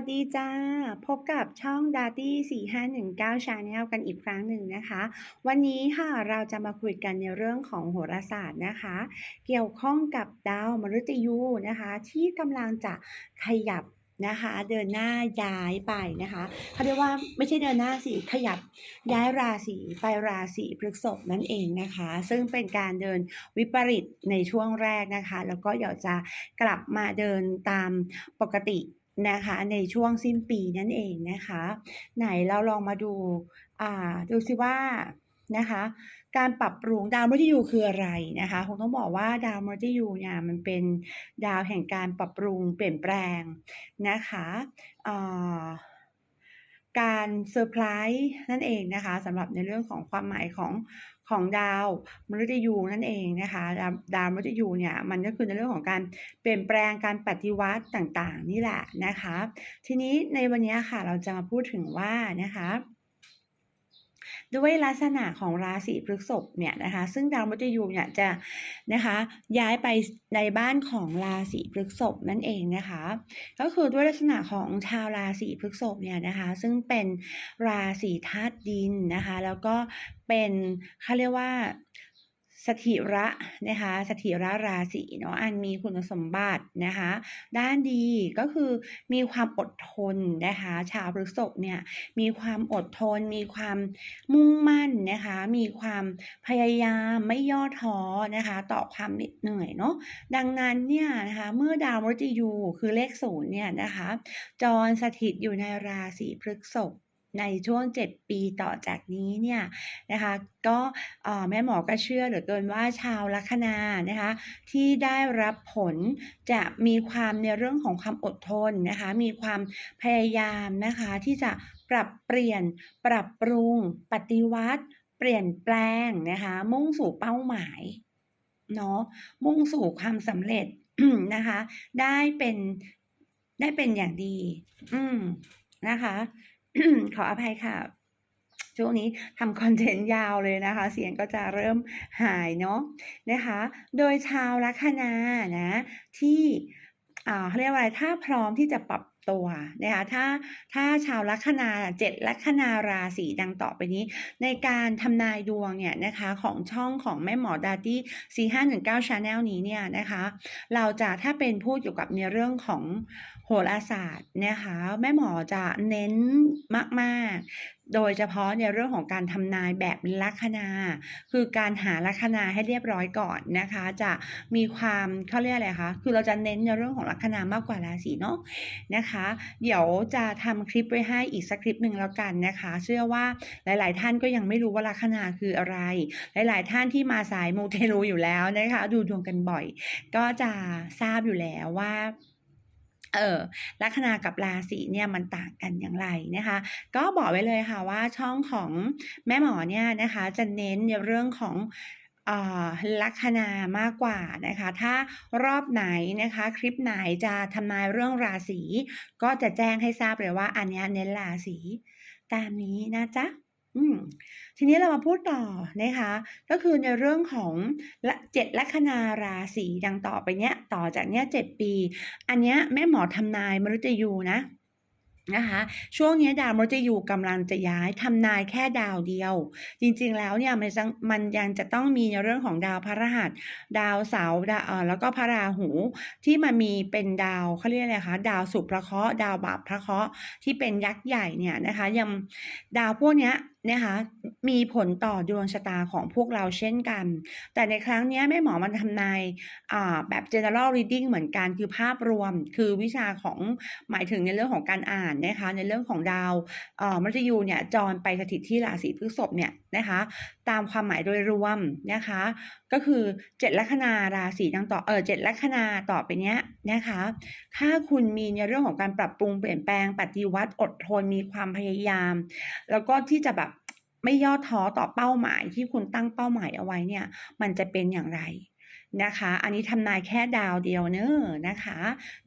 วัสดีจ้า พบกับช่อง d a d y 4519 Channel กันอีกครั้งหนึ่งนะคะ วันนี้ค่ะเราจะมาคุยกันในเรื่องของโหราศาสตร์นะคะ เกี่ยวข้องกับดาวมฤตยูนะคะ ที่กำลังจะขยับนะคะเดินหน้าย้ายไปนะคะเขาเรียกว่าไม่ใช่เดินหน้าสิขยับย้ายราศีไปราศีพฤษภนั่นเองนะคะ ซึ่งเป็นการเดินวิปริตในช่วงแรกนะคะ แล้วก็เดี๋ยวจะกลับมาเดินตามปกติ นะคะในช่วงสิ้นปีนั่นเองนะคะ ไหนเราลองมาดูอ่าดูสิว่านะคะการปรับปรุงดาวมฤตยูคืออะไรนะคะคงต้องบอกว่าดาวมฤตยูเนี่ยมันเป็นดาวแห่งการปรับปรุงเปลี่ยนแปลงนะคะาการเซอร์ไพรส์นั่นเองนะคะสำหรับในเรื่องของความหมายของ ของดาวมฤตยูนั่นเองนะคะดาวดาวมฤตยูเนี่ยมันก็คือในเรื่องของการเปลี่ยนแปลงการปฏิวัติต่างๆ นี่แหละนะคะ ทีนี้ในวันนี้ค่ะเราจะมาพูดถึงว่านะคะ ด้วยลักษณะของราศีพฤษภเนี่ยนะคะซึ่งดาวมฤตยูเนี่ยจะนะคะย้ายไปในบ้านของราศีพฤษภนั่นเองนะคะก็คือด้วยลักษณะของชาวราศีพฤษภเนี่ยนะคะซึ่งเป็นราศีธาตุดินนะคะแล้วก็เป็นเขาเรียกว่า สถิระนะคะสถิระราศีเนาะอันมีคุณสมบัตินะคะ ด้านดีก็คือมีความอดทนนะคะ ชาวพฤษภเนี่ยมีความอดทน มีความมุ่งมั่นนะคะ มีความพยายามไม่ย่อท้อนะคะ ต่อความเหน็ดเหนื่อยเนาะดังนั้นเนี่ยนะคะเมื่อดาวมฤตยูคือเลขศูนย์เนี่ยนะคะ จรสถิตอยู่ในราศีพฤษภ ในช่วง 7 ปีต่อจากนี้เนี่ยนะคะก็แม่หมอก็เชื่อเหลือเกินว่าชาวลัคนานะคะที่ได้รับผลจะมีความในเรื่องของความอดทนนะคะมีความพยายามนะคะที่จะปรับเปลี่ยนปรับปรุง ปฏิวัติ เปลี่ยนแปลงนะคะมุ่งสู่เป้าหมายเนาะมุ่งสู่ความสำเร็จนะคะได้เป็นได้เป็นอย่างดี อืมนะคะ ขออภัยค่ะ ช่วงนี้ทำคอนเทนต์ยาวเลยนะคะ เสียงก็จะเริ่มหายเนาะนะคะ โดยชาวลัคนานะที่อ่าเขาเรียกว่าอะไรถ้าพร้อมที่จะปรับ ตัวนะคะถ้าถ้าชาวลัคนาเจ็ดลัคนาราศีดังต่อไปนี้ ในการทำนายดวงเนี่ยนะคะของช่องของแม่หมอดาตี้สี่ห้าหนึ่งเก้าชาแนลนี้เนี่ยนะคะเราจะถ้าเป็นพูดเกี่ยวกับในเรื่องของโหราศาสตร์นะคะแม่หมอจะเน้นมากๆ โดยเฉพาะในเรื่องของการทำนายแบบลัคนา คือการหาลัคนาให้เรียบร้อยก่อนนะคะ จะมีความเขาเรียกอะไรคะคือเราจะเน้นในเรื่องของลัคนามากกว่าราศีเนาะนะคะ เดี๋ยวจะทำคลิปไว้ให้อีกสักคลิปหนึ่งแล้วกันนะคะ เชื่อว่าหลาย ๆ ท่านก็ยังไม่รู้ว่าลัคนาคืออะไร หลาย ๆ ท่านที่มาสายมูเตลูอยู่แล้วนะคะ ดูดวงกันบ่อย ก็จะทราบอยู่แล้วว่า เออลัคนากับราศีเนี่ยมันต่างกันอย่างไรนะคะ ก็บอกไว้เลยค่ะว่าช่องของแม่หมอเนี่ยนะคะจะเน้นในเรื่องของอ่าลัคนามากกว่านะคะ ถ้ารอบไหนนะคะคลิปไหนจะทำนายเรื่องราศีก็จะแจ้งให้ทราบเลยว่าอันเนี้ยเน้นราศีตามนี้นะจ๊ะ อืมทีนี้เรามาพูดต่อนะคะ ก็คือในเรื่องของเจ็ดลัคนาราศีดังต่อไปเนี้ย ต่อจากเนี้ยเจ็ดปี อันเนี้ยแม่หมอทำนายมฤตยูนะ นะคะช่วงนี้ดาวมฤตยูกำลังจะย้ายทำนายแค่ดาวเดียว จริงๆแล้วเนี่ยมันมันยังจะต้องมีในเรื่องของดาวพระหัส ดาวเสาร์แล้วก็พระราหูที่มันมีเป็นดาวเขาเรียกอะไรคะดาวสุพระเคราะห์ดาวบาปพระเคราะห์ที่เป็นยักษ์ใหญ่เนี่ยนะคะยังดาวพวกนี้นะคะ มีผลต่อดวงชะตาของพวกเราเช่นกัน แต่ในครั้งนี้แม่หมอมันทำนายแบบ general reading เหมือนกันคือภาพรวม คือวิชาของหมายถึงในเรื่องของการอ่านนะคะในเรื่องของดาวมฤตยูเนี่ยจรไปสถิตที่ราศีพฤษภเนี่ยนะคะตามความหมายโดยรวมนะคะก็คือเจ็ดลัคนาราศีดังต่อเออเจ็ดลัคนาต่อไปเนี้ยนะคะถ้าคุณมีในเรื่องของการปรับปรุงเปลี่ยนแปลงปฏิวัติอดทนมีความพยายาม แล้วก็ที่จะแบบ ไม่ย่อท้อต่อเป้าหมายที่คุณตั้งเป้าหมายเอาไว้เนี่ย มันจะเป็นอย่างไรนะคะ อันนี้ทำนายแค่ดาวเดียวเนอะนะคะ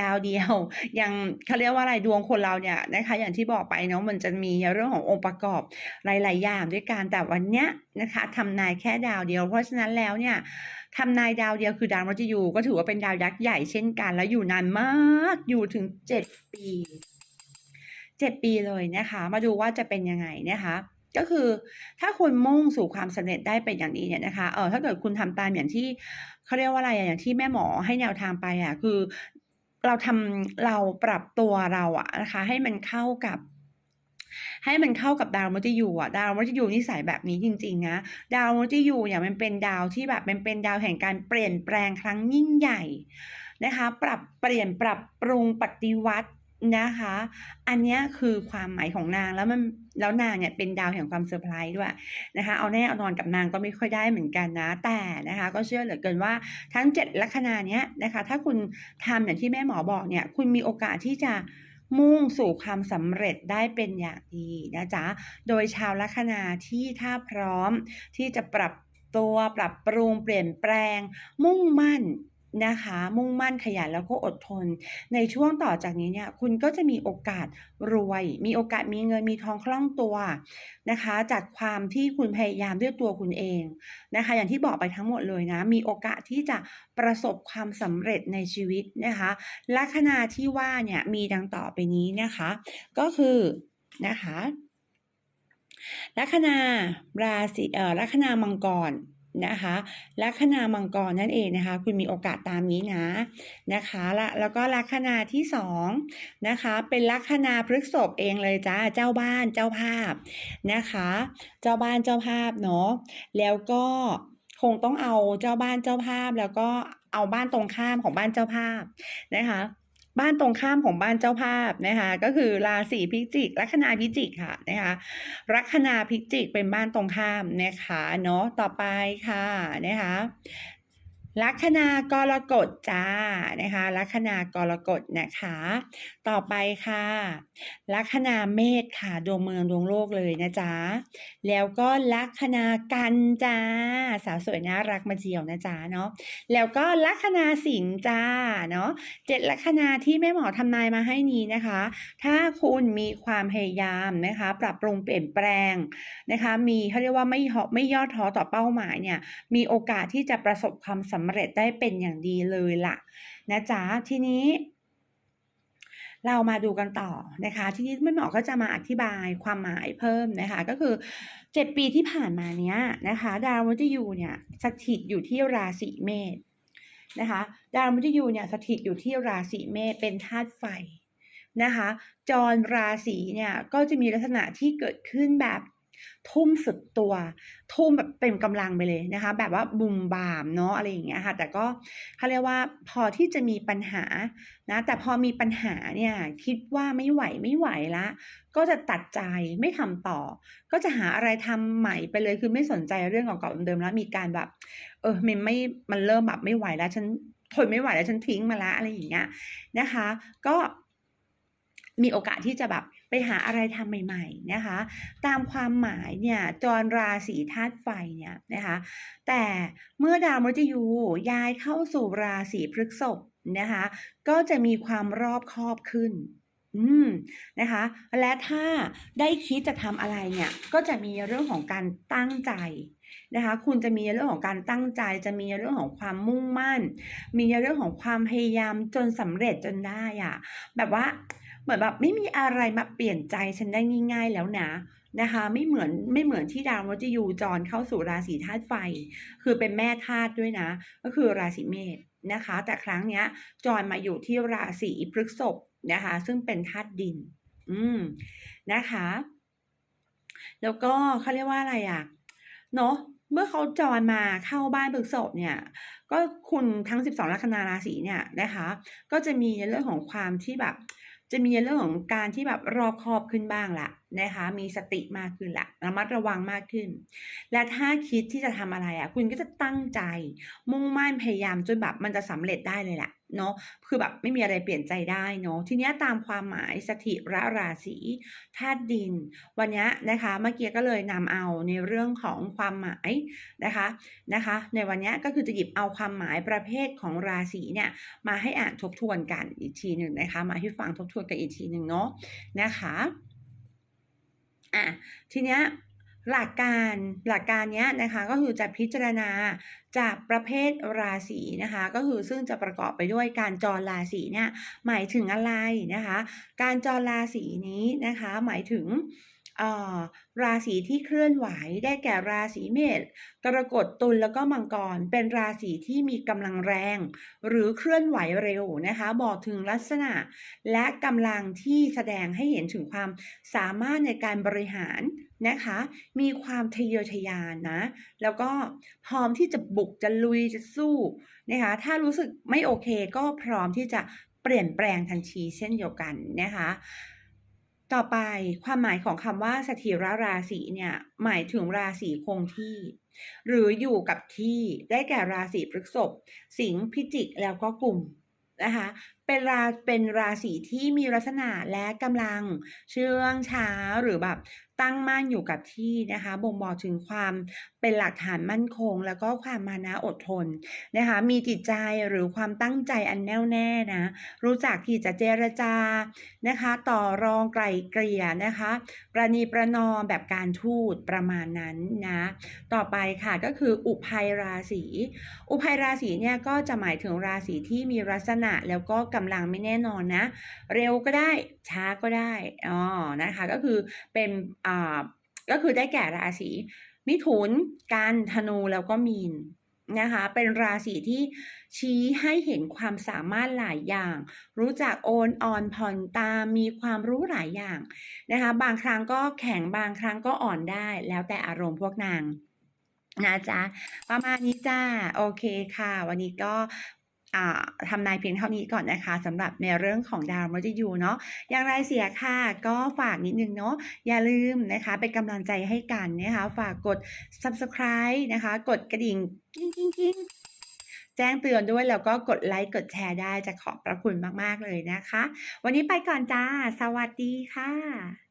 ดาวเดียวยังเขาเรียกว่าอะไรดวงคนเราเนี่ยนะคะ อย่างที่บอกไปเนาะมันจะมีเรื่องขององค์ประกอบหลาย ๆ อย่างด้วยกันแต่วันเนี้ยนะคะทำนายแค่ดาวเดียว เพราะฉะนั้นแล้วเนี่ยทำนายดาวเดียวคือดาวมฤตยูก็ถือว่าเป็นดาวยักษ์ใหญ่เช่นกัน แล้วอยู่นานมากอยู่ถึงเจ็ดปี7ปีเลยนะคะ มาดูว่าจะเป็นยังไงนะคะ ก็คือถ้าคุณมุ่งสู่ความสำเร็จได้เป็นอย่างดีเนี่ยนะคะเออถ้าเกิดคุณทำตามอย่างที่เขาเรียกว่าอะไรอย่างที่แม่หมอให้แนวทางไปอะคือ เราทำเราปรับตัวเราอะนะคะ ให้มันเข้ากับให้มันเข้ากับดาวมฤตยูอะดาวมฤตยูนิสัยแบบนี้จริงๆนะดาวมฤตยูเนี่ยมันเป็นดาวที่แบบมันเป็นดาวแห่งการเปลี่ยนแปลงครั้งยิ่งใหญ่นะคะ ปรับเปลี่ยนปรับปรุงปฏิวัติ นะคะ อันนี้คือความหมายของนางแล้วมันแล้วนางเนี่ยเป็นดาวแห่งความเซอร์ไพรส์ด้วยนะคะ เอาแน่เอานอนกับนางก็ไม่ค่อยได้เหมือนกันนะ แต่นะคะ ก็เชื่อเหลือเกินว่าทั้ง7ลัคนาเนี้ยนะคะ ถ้าคุณทำอย่างที่แม่หมอบอกเนี่ย คุณมีโอกาสที่จะมุ่งสู่ความสำเร็จได้เป็นอย่างดีนะจ๊ะ โดยชาวลัคนาที่ถ้าพร้อมที่จะปรับตัวปรับปรุงเปลี่ยนแปลง มุ่งมั่น นะคะ มุ่งมั่นขยันแล้วก็อดทน ในช่วงต่อจากนี้เนี่ยคุณก็จะมีโอกาสรวย มีโอกาสมีเงินมีทองคล่องตัวนะคะ จากความที่คุณพยายามด้วยตัวคุณเองนะคะ อย่างที่บอกไปทั้งหมดเลยนะ มีโอกาสที่จะประสบความสำเร็จในชีวิตนะคะลัคนาที่ว่าเนี่ยมีดังต่อไปนี้นะคะ ก็คือนะคะลัคนาราศีเอ่อลัคนามังกร นะคะลัคนามังกรนั่นเองนะคะ คุณมีโอกาสตามนี้นะนะคะแล้วแล้วก็ลัคนาที่2นะคะเป็นลัคนาพฤษภเองเลยจ้ะเจ้าบ้านเจ้าภาพนะคะ เจ้าบ้านเจ้าภาพเนาะแล้วก็คงต้องเอาเจ้าบ้านเจ้าภาพ แล้วก็เอาบ้านตรงข้ามของบ้านเจ้าภาพนะคะ บ้านตรงข้ามของบ้านเจ้าภาพนะคะก็คือราศีพิจิกลัคนาพิจิกค่ะนะคะลัคนาพิจิกเป็นบ้านตรงข้ามนะคะเนาะต่อไปค่ะนะคะ ลัคนากรกฎจ้ะนะคะลัคนากรกฎนะคะ ต่อไปค่ะลัคนาเมษค่ะดวงเมืองดวงโลกเลยนะจ๊ะแล้วก็ลัคนากันจ้ะสาวสวยน่ารักมาเจียวนะจ๊ะเนาะแล้วก็ลัคนาสิงห์จ้ะเนาะ7ลัคนาที่แม่หมอทำนายมาให้นี้นะคะ ถ้าคุณมีความพยายามนะคะ ปรับปรุงเปลี่ยนแปลงนะคะ มีเขาเรียกว่าไม่ท้อไม่ย่อท้อต่อเป้าหมายเนี่ยมีโอกาสที่จะประสบความสำเร็จได้เป็นอย่างดีเลยล่ะนะจ๊ะทีนี้ เรามาดูกันต่อนะคะ ทีนี้แม่หมอก็จะมาอธิบายความหมายเพิ่มนะคะ ก็คือ7ปีที่ผ่านมาเนี้ยนะคะ ดาวมฤตยูเนี่ยสถิตอยู่ที่ราศีเมษนะคะดาวมฤตยูเนี่ยสถิตอยู่ที่ราศีเมษเป็นธาตุไฟนะคะ จรราศีเนี่ยก็จะมีลักษณะที่เกิดขึ้นแบบ ทุ่มสุดตัว ทุ่มแบบเต็มกำลังไปเลยนะคะ แบบว่าบุมบามเนาะอะไรอย่างเงี้ยค่ะ แต่ก็เขาเรียกว่าพอที่จะมีปัญหานะแต่พอมีปัญหาเนี่ยคิดว่าไม่ไหวไม่ไหวล้วก็จะตัดใจไม่ทำต่อ ก็จะหาอะไรทำใหม่ไปเลยคือไม่สนใจเรื่องเก่าๆเดิมๆแล้วมีการแบบ เออมันไม่มันเริ่มแบบไม่ไหวแล้วฉันทนไม่ไหวแล้วฉันทิ้งมาล้วอะไรอย่างเงี้ยนะคะ ก็ มีโอกาสที่จะแบบไปหาอะไรทำใหม่ๆนะคะ ตามความหมายเนี่ยจรราศีธาตุไฟเนี่ยนะคะแต่เมื่อดาวมฤตยูย้ายเข้าสู่ราศีพฤษภนะคะก็จะมีความรอบคอบขึ้นอืมนะคะ และถ้าได้คิดจะทำอะไรเนี่ย ก็จะมีเรื่องของการตั้งใจนะคะ คุณจะมีเรื่องของการตั้งใจ จะมีเรื่องของความมุ่งมั่น มีเรื่องของความพยายามจนสำเร็จจนได้อะแบบว่า เหมือนแบบไม่มีอะไรมาเปลี่ยนใจฉันได้ง่าย ๆ แล้วนะนะคะ ไม่เหมือนไม่เหมือนที่ดาวมฤตยูจรเข้าสู่ราศีธาตุไฟ คือเป็นแม่ธาตุด้วยนะ ก็คือราศีเมษนะคะ แต่ครั้งเนี้ยจรมาอยู่ที่ราศีพฤษภนะคะ ซึ่งเป็นธาตุดิน อืมนะคะ แล้วก็เขาเรียกว่าอะไรอะเนาะเมื่อเขาจรมาเข้าบ้านพฤกษภเนี่ย ก็คุณทั้ง 12ลัคนาราศีเนี่ยนะคะ ก็จะมีในเรื่องของความที่แบบ จะมีเรื่องของการที่แบบรอบคอบขึ้นบ้างแหละ นะคะ มีสติมากขึ้นแหละระมัดระวังมากขึ้น และถ้าคิดที่จะทำอะไรอะคุณก็จะตั้งใจ มุ่งมั่นพยายามจนแบบมันจะสำเร็จได้เลยแหละเนาะคือแบบไม่มีอะไรเปลี่ยนใจได้เนาะทีนี้ตามความหมายสถิระราศีธาตุดิน วันนี้นะคะเมื่อกี้ก็เลยนำเอาในเรื่องของความหมายนะคะนะคะ ในวันนี้ก็คือจะหยิบเอาความหมายประเภทของราศีเนี่ยมาให้อ่านทบทวนกันอีกทีหนึ่งนะคะ มาให้ฟังทบทวนกันอีกทีหนึ่งเนาะนะคะ อะทีเนี้ยหลักการหลักการเนี้ยนะคะก็คือจะพิจารณาจากประเภทราศีนะคะ ก็คือซึ่งจะประกอบไปด้วยการจรราศีเนี่ยหมายถึงอะไรนะคะ การจรราศีนี้นะคะหมายถึง ราศีที่เคลื่อนไหวได้แก่ราศีเมษกรกฎตุลแล้วก็มังกร เป็นราศีที่มีกำลังแรง หรือเคลื่อนไหวเร็วนะคะ บอกถึงลักษณะ และกำลังที่แสดงให้เห็นถึงความสามารถในการบริหารนะคะ มีความทะเยอทะยานนะ แล้วก็พร้อมที่จะบุกจะลุยจะสู้นะคะ ถ้ารู้สึกไม่โอเคก็พร้อมที่จะเปลี่ยนแปลงทันทีเช่นเดียวกันนะคะ ต่อไปความหมายของคำว่าสถิรราศีเนี่ย หมายถึงราศีคงที่ หรืออยู่กับที่ได้แก่ราศีพฤษภสิงห์พิจิกแล้วก็กลุ่มนะคะเป็นราเป็นราศีที่มีลักษณะและกำลังเชื่องช้าหรือแบบตั้งมั่นอยู่กับที่นะคะ บ่งบอกถึงความเป็นหลักฐานมั่นคง แล้วก็ความมานะอดทนนะคะ มีจิตใจหรือความตั้งใจอันแน่วแน่นะ รู้จักที่จะเจรจานะคะ ต่อรองไกลเกลี่ยนะคะ ประนีประนอมแบบการทูตประมาณนั้นนะ ต่อไปค่ะก็คืออุภัยราศี อุภัยราศีเนี่ยก็จะหมายถึงราศีที่มีลักษณะแล้วก็กำลังไม่แน่นอนนะ เร็วก็ได้ช้าก็ได้อ๋อนะคะก็คือเป็นอ่าก็คือได้แก่ราศีมิถุนกันธนูแล้วก็มีนนะคะเป็นราศีที่ชี้ให้เห็นความสามารถหลายอย่าง รู้จักโอนอ่อนผ่อนตามมีความรู้หลายอย่างนะคะบางครั้งก็แข็งบางครั้งก็อ่อนได้แล้วแต่อารมณ์พวกนางนะจ๊ะประมาณนี้จ้าโอเคค่ะ วันนี้ก็ ทำนายเพียงเท่านี้ก่อนนะคะสำหรับในเรื่องของดาวมฤตยูเนาะอย่างไรเสียค่ะก็ฝากนิดนึงเนาะอย่าลืมนะคะเป็นกำลังใจให้กันนะคะฝากกด subscribe นะคะ กดกระดิ่งกิ้งกิ้งกิ้งแจ้งเตือนด้วยแล้วก็กดไลค์กดแชร์ได้จะขอบพระคุณมาก ๆ เลยนะคะ วันนี้ไปก่อนจ้า สวัสดีค่ะ